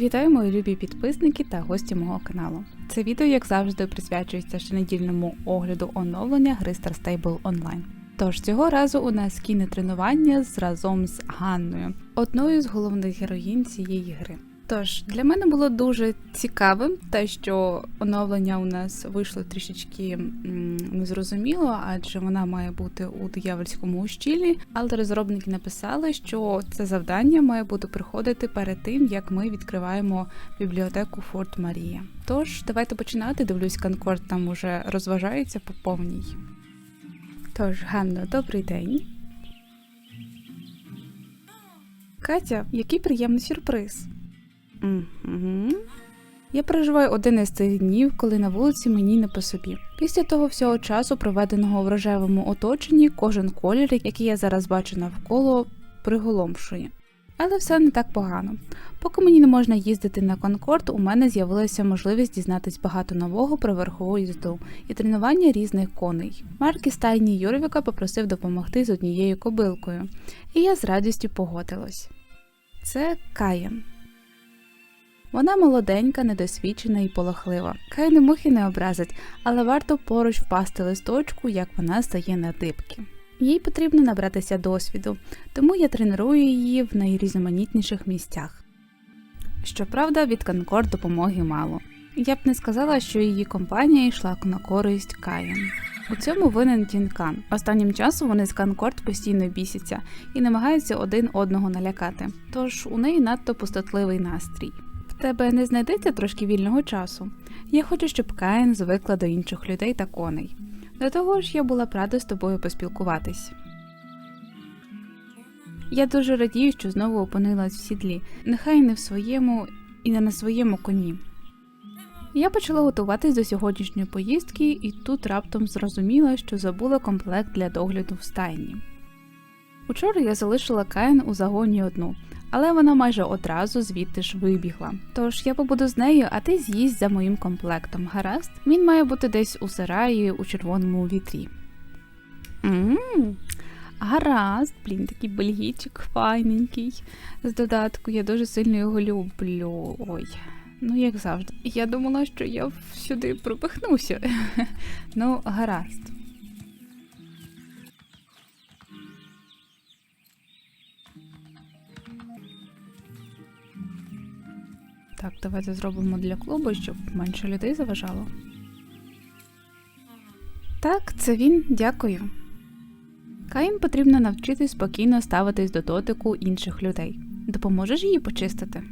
Вітаю мої любі підписники та гості мого каналу. Це відео, як завжди, присвячується щонедільному огляду оновлення гри Star Stable Online. Тож цього разу у нас кінетренування з разом з Ганною, одною з головних героїнь цієї гри. Тож для мене було дуже цікавим те, що оновлення у нас вийшло трішечки незрозуміло, адже вона має бути у диявольському ущілі. Але розробники написали, що це завдання має бути приходити перед тим, як ми відкриваємо бібліотеку Форт Марія. Тож давайте починати. Дивлюсь, Конкорд там уже розважається по повній. Тож, Ганно, добрий день. Катя, який приємний сюрприз. Угу. Я переживаю один із цих днів, коли на вулиці мені не по собі. Після того всього часу, проведеного в рожевому оточенні, кожен колір, який я зараз бачу навколо, приголомшує. Але все не так погано. Поки мені не можна їздити на Конкорд, у мене з'явилася можливість дізнатись багато нового про верхову їзду і тренування різних коней. Марк із стайні Юрвіка попросив допомогти з однією кобилкою, і я з радістю погодилась. Це Каєн. Вона молоденька, недосвідчена і полохлива. Хай не мухи не образить, але варто поруч впасти листочку, як вона стає на дибки. Їй потрібно набратися досвіду, тому я треную її в найрізноманітніших місцях. Щоправда, від Конкорд допомоги мало. Я б не сказала, що її компанія йшла на користь Каєн. У цьому винен Тінкан. Останнім часом вони з Конкорд постійно бісяться і намагаються один одного налякати, тож у неї надто пустотливий настрій. Тебе не знайдеться трошки вільного часу. Я хочу, щоб Каїн звикла до інших людей та коней. До того ж, я була б рада з тобою поспілкуватись. Я дуже радію, що знову опинилась в сідлі, нехай не в своєму і не на своєму коні. Я почала готуватись до сьогоднішньої поїздки, і тут раптом зрозуміла, що забула комплект для догляду в стайні. Учора я залишила Каїн у загоні одну, але вона майже одразу звідти ж вибігла. Тож я побуду з нею, а ти з'їсть за моїм комплектом. Гаразд? Він має бути десь у сараї у червоному вітрі. Ммм, гаразд, блін, такий бельгійчик файненький. З додатку я дуже сильно його люблю. Ой. Ну, як завжди. Я думала, що я сюди пропихнуся. ну, гаразд. Так, давайте зробимо для клубу, щоб менше людей заважало. Так, це він, дякую. Каїн потрібно навчитись спокійно ставитись до дотику інших людей. Допоможеш її почистити?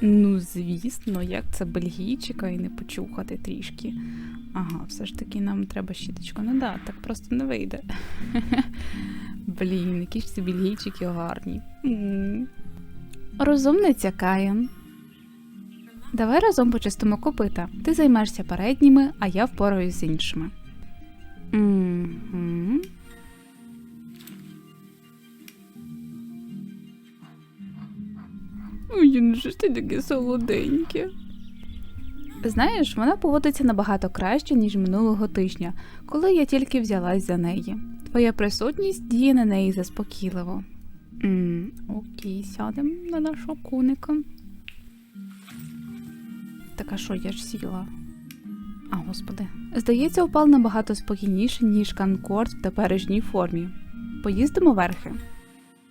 Ну, звісно, як це бельгійчика і не почухати трішки. Ага, все ж таки нам треба щіточку. Ну да, так просто не вийде. Блін, які ж ці бельгійчики гарні. Розумниця Каїн. Давай разом почистимо копита. Ти займешся передніми, а я впораюсь з іншими. Угу. Ой, ну що ж ти таке солоденьке. Знаєш, вона поводиться набагато краще, ніж минулого тижня, коли я тільки взялась за неї. Твоя присутність діє на неї заспокійливо. М, Окей, сядемо на нашого куника. Так а що я ж сіла? А, господи. Здається, упал набагато спокійніше, ніж Конкорд в теперішній формі. Поїздимо верхи.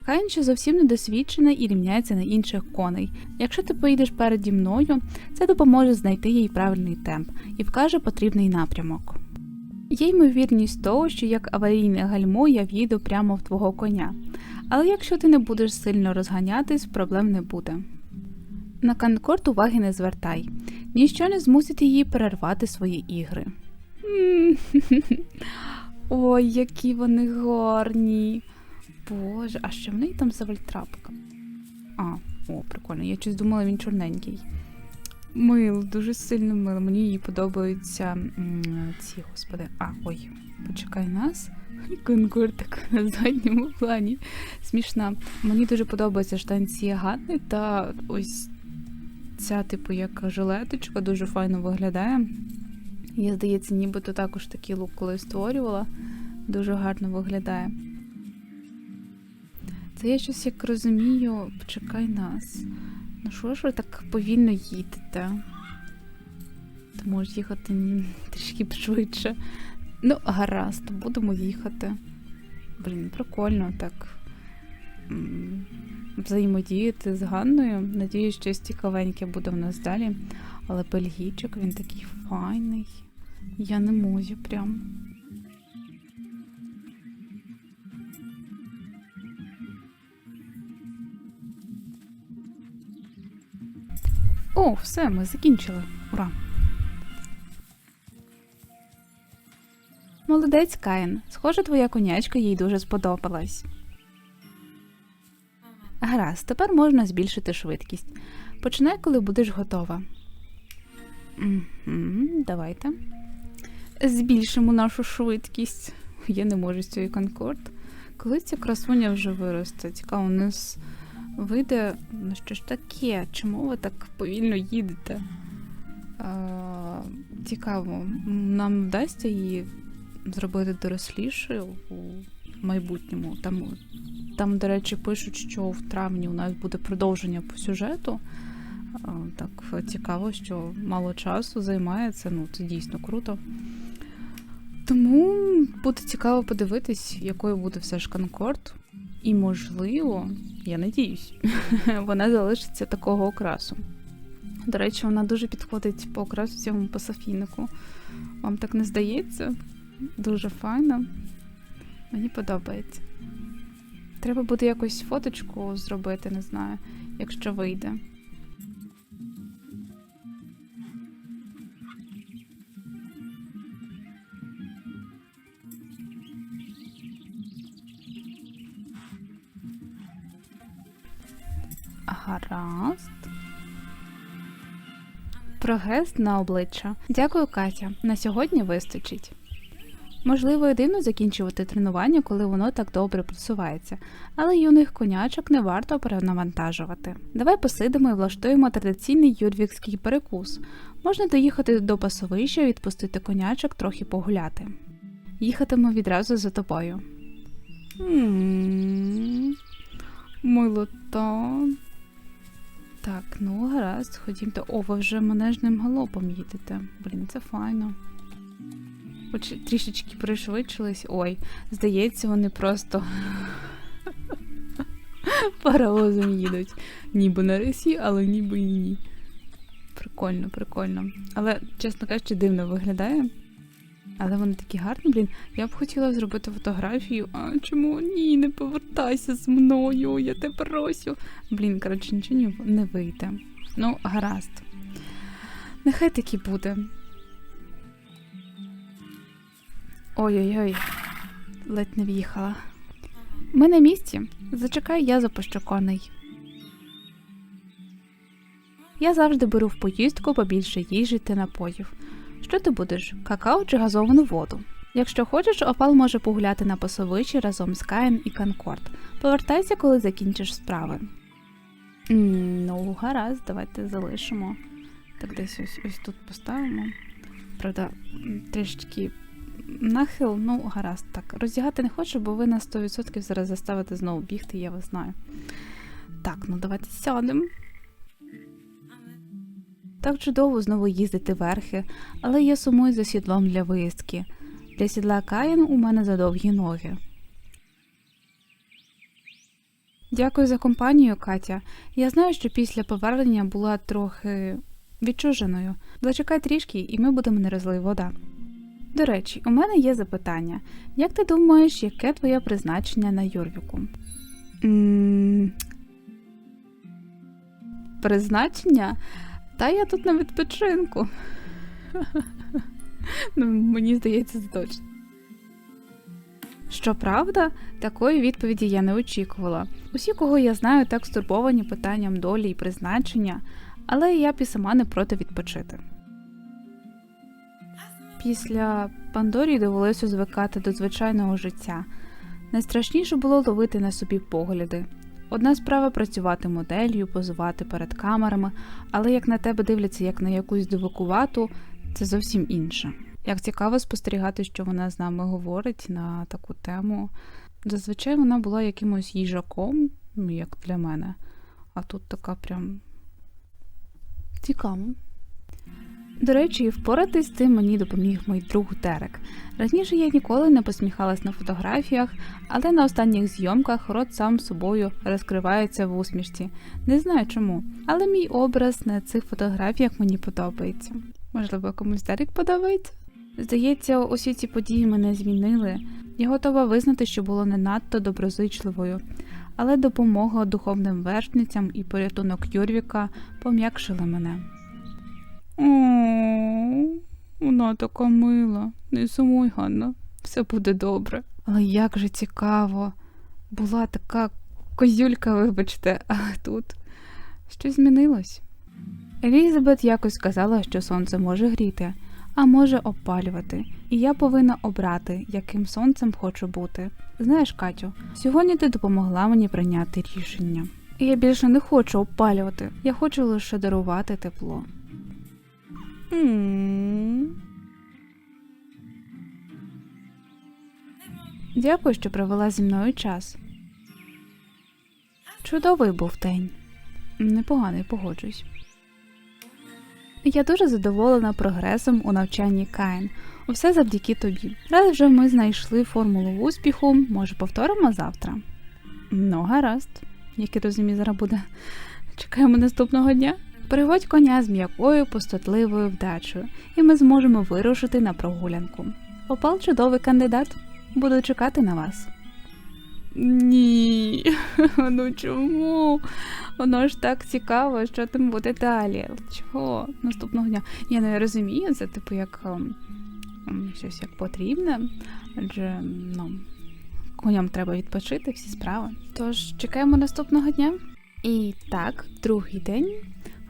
Каїн ще зовсім недосвідчена і рівняється на інших коней. Якщо ти поїдеш переді мною, це допоможе знайти їй правильний темп і вкаже потрібний напрямок. Є ймовірність того, що як аварійне гальмо я в'їду прямо в твого коня, але якщо ти не будеш сильно розганятись, проблем не буде. На Конкорд уваги не звертай, ніщо не змусить її перервати свої ігри. Ой, які вони гарні. Боже, а що в неї там за вольтрапка? А, о, прикольно. Я щось думала, він чорненький. Мил, дуже сильно мило. Мені їй подобаються ці, господи. А, ой, почекай нас. Конкурд так на задньому плані. Смішна. Мені дуже подобаються штанці Ганни та ось ця, типу, як жилеточка, дуже файно виглядає. Я, здається, нібито також такий лук коли створювала. Дуже гарно виглядає. Це я щось як розумію, почекай нас. Ну що ж ви так повільно їдете? Ти можеш їхати трішки швидше. Ну, гаразд, будемо їхати. Блін, прикольно так. Взаємодіяти з Ганною. Надіюсь, щось цікавеньке буде в нас далі. Але бельгійчик, він такий файний. Я не можу прям. О, все, ми закінчили. Ура! Молодець, Каїн. Схоже, твоя конячка їй дуже сподобалась. Гаразд, тепер можна збільшити швидкість. Починай, коли будеш готова. Угу, давайте. Збільшимо нашу швидкість. Я не можу з цієї Конкорд. Коли ця красуня вже виросте? Цікаво, у нас вийде. Ну що ж таке? Чому ви так повільно їдете? А, цікаво, нам вдасться її зробити дорослішою майбутньому. Там, там, до речі, пишуть, що в травні у нас буде продовження по сюжету. Так цікаво, що мало часу займається. Ну, це дійсно круто. Тому буде цікаво подивитись, якою буде все ж Конкорд. І, можливо, я надіюсь, вона залишиться такого окрасу. До речі, вона дуже підходить по окрасу цьому пасафінику. Вам так не здається? Дуже файно. Мені подобається. Треба буде якось фоточку зробити, не знаю, якщо вийде. Гаразд. Прогрес на обличчя. Дякую, Катя. На сьогодні вистачить. Можливо, і дивно закінчувати тренування, коли воно так добре просувається, але юних конячок не варто перенавантажувати. Давай посидимо і влаштуємо традиційний юрвікський перекус. Можна доїхати до пасовища відпустити конячок трохи погуляти. Їхатиму відразу за тобою. Милота. Так, ну гаразд, ходімте. О, ви вже манежним галопом їдете. Блін, це файно. Трішечки пришвидшились. Ой, здається, вони просто паровозом їдуть. Ніби на рисі, але ніби і ні. Прикольно, прикольно. Але, чесно кажучи, дивно виглядає. Але вони такі гарні, блін. Я б хотіла зробити фотографію. А чому ні, не повертайся з мною, я тебе просю. Блін, коротше, нічого не вийде. Ну, гаразд. Нехай таки буде. Ой-ой-ой, ледь не в'їхала. Ми на місці. Зачекай, я запощоконий. Я завжди беру в поїздку побільше їжі та напоїв. Що ти будеш? Какао чи газовану воду? Якщо хочеш, опал може погуляти на пасовищі разом з Каєн і Конкорд. Повертайся, коли закінчиш справи. М, Ну, гаразд, давайте залишимо. Так десь ось, ось тут поставимо. Правда, трішечки нахил, ну, гаразд, так. Роздягати не хочу, бо ви на 100% зараз заставите знову бігти, я вас знаю. Так, ну давайте сядемо. Так чудово знову їздити верхи, але я сумую за сідлом для виїздки. Для сідла Каїн у мене задовгі ноги. Дякую за компанію, Катя. Я знаю, що після повернення була трохи відчуженою. Зачекай трішки, і ми будемо не вода. До речі, у мене є запитання. Як ти думаєш, яке твоє призначення на Юрвіку? м Призначення? Та я тут на відпочинку. ну, мені здається, це точно. Щоправда, такої відповіді я не очікувала. Усі, кого я знаю, так стурбовані питанням долі і призначення, але я б і сама не проти відпочити. Після Пандорі довелося звикати до звичайного життя. Найстрашніше було ловити на собі погляди. Одна справа працювати моделлю, позувати перед камерами, але як на тебе дивляться як на якусь дивакувату, це зовсім інше. Як цікаво спостерігати, що вона з нами говорить на таку тему. Зазвичай вона була якимось їжаком, ну як для мене, а тут така прям Цікаво. До речі, впоратись з цим мені допоміг мій друг Дерек. Раніше я ніколи не посміхалась на фотографіях, але на останніх зйомках рот сам собою розкривається в усмішці. Не знаю чому, але мій образ на цих фотографіях мені подобається. Можливо, комусь Дерек подобається? Здається, усі ці події мене змінили. Я готова визнати, що було не надто доброзичливою, але допомога духовним вершницям і порятунок Юрвіка пом'якшили мене. О, вона така мила. Не сумуй, Ганна, все буде добре. Але як же цікаво. Була така козюлька, вибачте, а тут щось змінилось. Елізабет якось сказала, що сонце може гріти, а може опалювати, і я повинна обрати, яким сонцем хочу бути. Знаєш, Катю, сьогодні ти допомогла мені прийняти рішення. І я більше не хочу опалювати, я хочу лише дарувати тепло. Дякую, що провела зі мною час. Чудовий був день. Непоганий, погоджусь. Я дуже задоволена прогресом у навчанні Каїн. Усе завдяки тобі. Раз вже ми знайшли формулу успіху, може повторимо завтра. Ну, гаразд, як я розумію, зараз буде. Чекаємо наступного дня. Переводь коня з м'якою, пустотливою вдачею, і ми зможемо вирушити на прогулянку. Попал чудовий кандидат. Буду чекати на вас. Ні, ну чому? Воно ж так цікаво, що там буде далі. Чого наступного дня? Я не розумію, це типу як ем, ем, щось як потрібне, адже ну, коням треба відпочити всі справи. Тож чекаємо наступного дня. І так, другий день.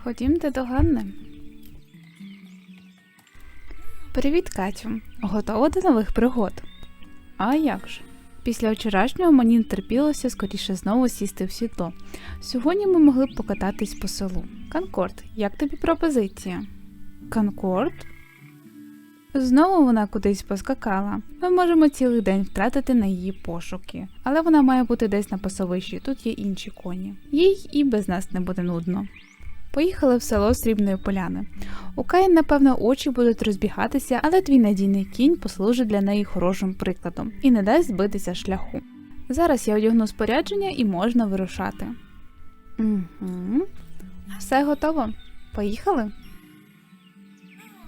Ходімте до Ганни. Привіт, Катю. Готова до нових пригод? А як же? Після вчорашнього мені не терпілося скоріше знову сісти в сідло. Сьогодні ми могли б покататись по селу. Конкорд, як тобі пропозиція? Конкорд? Знову вона кудись поскакала. Ми можемо цілий день втратити на її пошуки, але вона має бути десь на пасовищі, тут є інші коні. Їй і без нас не буде нудно. Поїхали в село Срібної поляни. У Каїн, напевно, очі будуть розбігатися, але твій надійний кінь послужить для неї хорошим прикладом і не дасть збитися шляху. Зараз я одягну спорядження і можна вирушати. Угу. Все готово. Поїхали?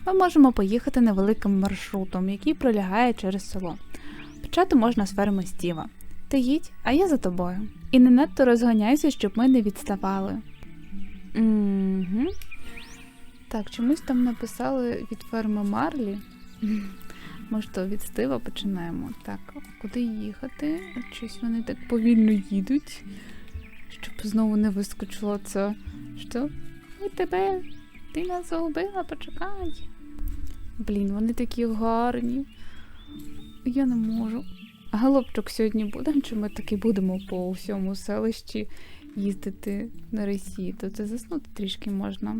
Ми можемо поїхати невеликим маршрутом, який пролягає через село. Почати можна з ферми Стіва. Ти їдь, а я за тобою. І не надто розганяйся, щоб ми не відставали. Угу. Так, чомусь там написали від ферми Марлі. Може, то від Стива починаємо. Так, куди їхати? Щось вони так повільно їдуть, щоб знову не вискочило це. Що? Ой, тебе, ти нас загубила, почекай. Блін, вони такі гарні. Я не можу. Голубчик сьогодні буде, чи ми таки будемо по всьому селищі їздити на рейсі, то це заснути трішки можна.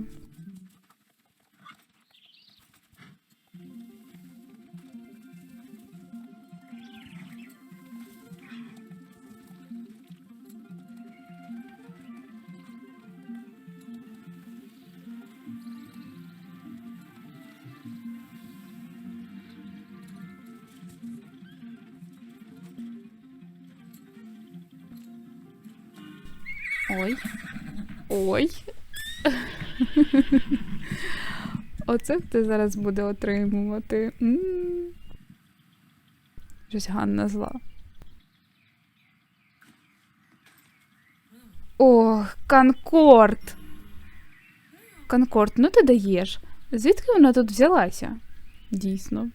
Ой. Оце хто зараз буде отримувати. Щось Ганна зла. Ох, Конкорд. Конкорд, ну ти даєш. Звідки вона тут взялася? Дійсно.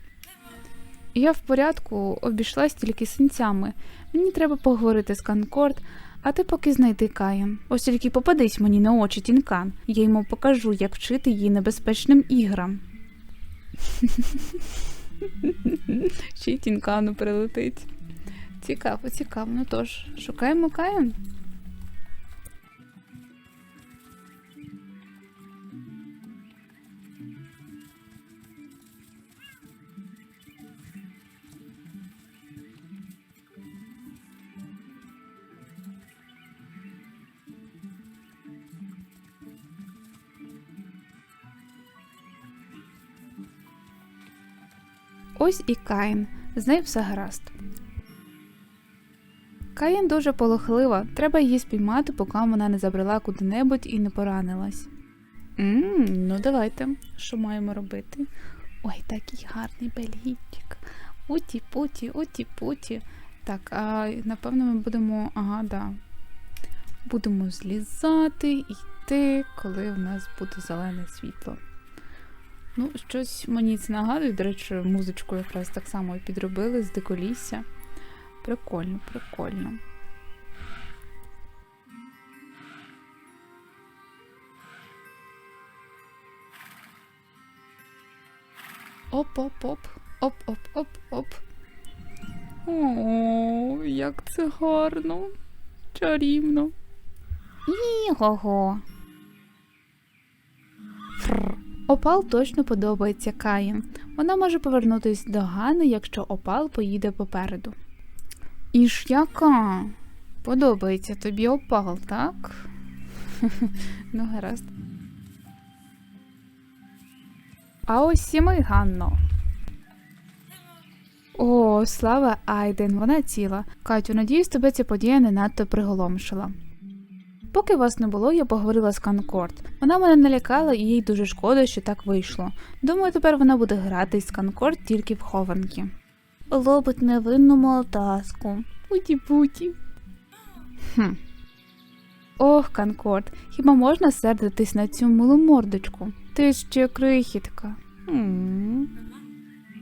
Я в порядку обійшлась тільки синцями. Мені треба поговорити з Конкорд, а ти поки знайди Каїн. Ось тільки попадись мені на очі тінкан. Я йому покажу, як вчити її небезпечним іграм. Ще й тінкану прилетить. Цікаво, цікаво. Ну тож, шукаємо Каїн. Ось і Каїн, з нею все гаразд. Каїн дуже полохлива, треба її спіймати, поки вона не забрела куди-небудь і не поранилась. Ммм, ну давайте, що маємо робити? Ой, такий гарний бельгітчик. Уті-путі, уті-путі. Так, а напевно ми будемо. Ага, да. Будемо злізати, йти, коли у нас буде зелене світло. Ну, щось мені це нагадує, до речі, музичку якраз так само підробили з диколісся. Прикольно, прикольно. Оп-оп-оп, оп-оп-оп-оп. О, як це гарно, чарівно. Іго-го. Фр. Опал точно подобається Каїн. Вона може повернутись до Гани, якщо Опал поїде попереду. І ж яка? Подобається тобі Опал, так? ну, гаразд. А ось і ми, Ганно. О, слава Айден, вона ціла. Катю, надіюсь, тебе ця подія не надто приголомшила. Поки вас не було, я поговорила з Конкорд. Вона мене налякала і їй дуже шкода, що так вийшло. Думаю, тепер вона буде грати з Конкорд тільки в хованки. Лобить невинну молотаску. Путі-путі. Хм. Ох, Конкорд, хіба можна сердитись на цю милу мордочку? Ти ще крихітка. М.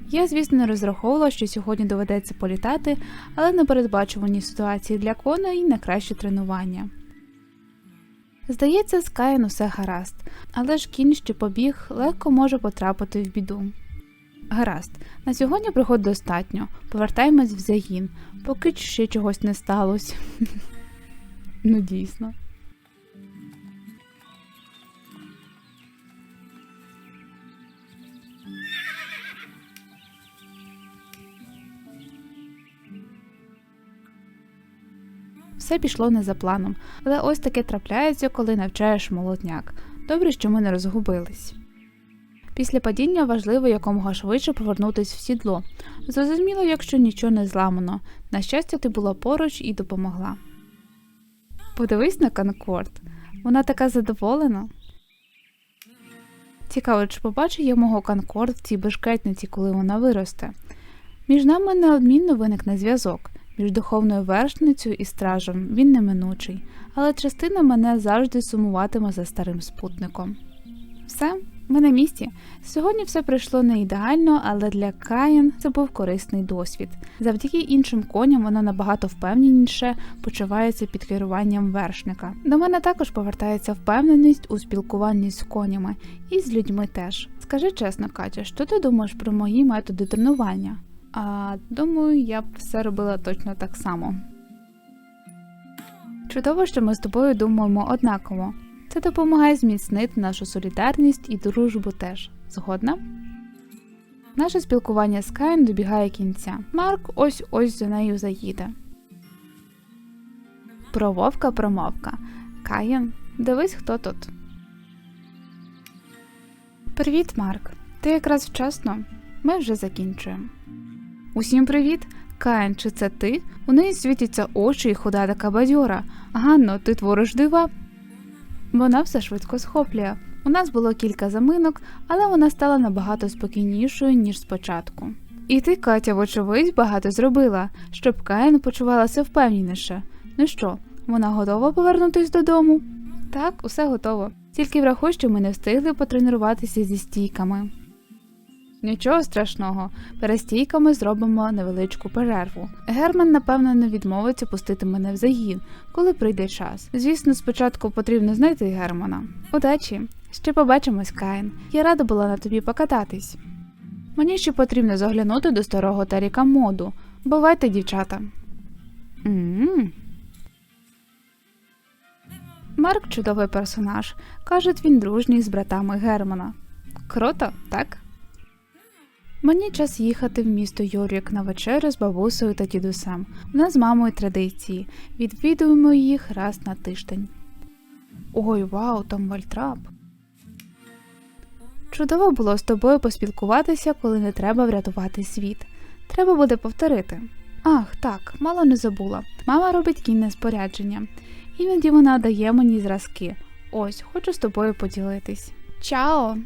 Я, звісно, не розраховувала, що сьогодні доведеться політати, але непередбачувані ситуації для коней на краще тренування. Здається, з Каїн усе гаразд, але ж кінь, що побіг, легко може потрапити в біду. Гаразд, на сьогодні пригод достатньо. Повертаємось в загін, поки ще чогось не сталося. ну, дійсно. Все пішло не за планом, але ось таке трапляється, коли навчаєш молодняк. Добре, що ми не розгубились. Після падіння важливо якомога швидше повернутися в сідло. Зрозуміло, якщо нічого не зламано. На щастя, ти була поруч і допомогла. Подивись на Конкорд. Вона така задоволена. Цікаво, чи побачу я мого Конкорд в цій бешкетниці, коли вона виросте. Між нами неодмінно виникне зв'язок. Між духовною вершницею і стражем він неминучий, але частина мене завжди сумуватиме за старим спутником. Все, ми на місці. Сьогодні все пройшло не ідеально, але для Каїн це був корисний досвід. Завдяки іншим коням вона набагато впевненіше почувається під керуванням вершника. До мене також повертається впевненість у спілкуванні з конями і з людьми теж. Скажи чесно, Катя, що ти думаєш про мої методи тренування? А думаю, я б все робила точно так само. Чудово, що ми з тобою думаємо однаково. Це допомагає зміцнити нашу солідарність і дружбу теж. Згодна? Наше спілкування з Каїн добігає кінця. Марк ось ось за нею заїде. Про вовка промовка. Каїн, дивись, хто тут. Привіт, Марк. Ти якраз вчасно. Ми вже закінчуємо. Усім привіт! Каїн, чи це ти? У неї світяться очі і худа така бадьора. Ганно, ти твориш дива? Вона все швидко схоплює. У нас було кілька заминок, але вона стала набагато спокійнішою, ніж спочатку. І ти, Катя, вочевидь, багато зробила, щоб Каїн почувалася впевненіше. Ну що, вона готова повернутись додому? Так, усе готово. Тільки врахуй, що ми не встигли потренуватися зі стійками. Нічого страшного, перестійками зробимо невеличку перерву. Герман, напевно, не відмовиться пустити мене в загін, коли прийде час. Звісно, спочатку потрібно знайти Германа. Удачі! Ще побачимось, Каїн. Я рада була на тобі покататись. Мені ще потрібно заглянути до старого Таріка моду. Бувайте, дівчата. М-м-м. Марк чудовий персонаж. Кажуть, він дружній з братами Германа. Круто, так? Мені час їхати в місто Йорік на вечерю з бабусею та дідусем. У нас з мамою традиції. Відвідуємо їх раз на тиждень. Ой, вау, там вальтрап. Чудово було з тобою поспілкуватися, коли не треба врятувати світ. Треба буде повторити. Ах, так, мало не забула. Мама робить кінне спорядження. Іноді вона дає мені зразки. Ось, хочу з тобою поділитись. Чао!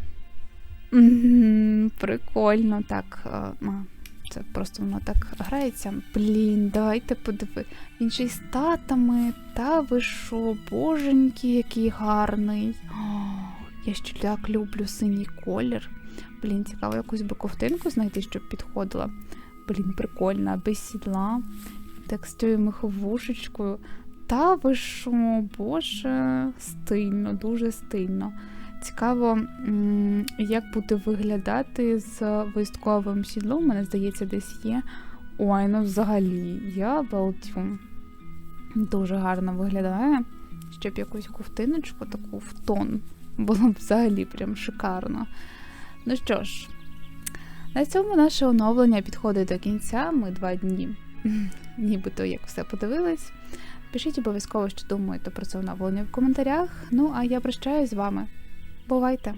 Прикольно, так. е, Це просто воно так грається. Блін, давайте подиви. Він ще й з татами. Та ви що, боженьки, який гарний. Я ще так люблю синій колір. Блін, цікаво, якусь би ковтинку знайти, щоб підходила. Блін, прикольна, без сідла. Так з цією меховушечкою. Та ви що, боже, стильно, дуже стильно. Цікаво, як буде виглядати з вистковим сідлом. Мене здається, десь є. Ой, ну взагалі, я балдю. Дуже гарно виглядає. Щоб якусь ковтиночку таку в тон. Було б взагалі прям шикарно. Ну що ж, на цьому наше оновлення підходить до кінця. Ми два дні, нібито як все подивились. Пишіть обов'язково, що думаєте про це оновлення в коментарях. Ну а я прощаюсь з вами. Бувайте!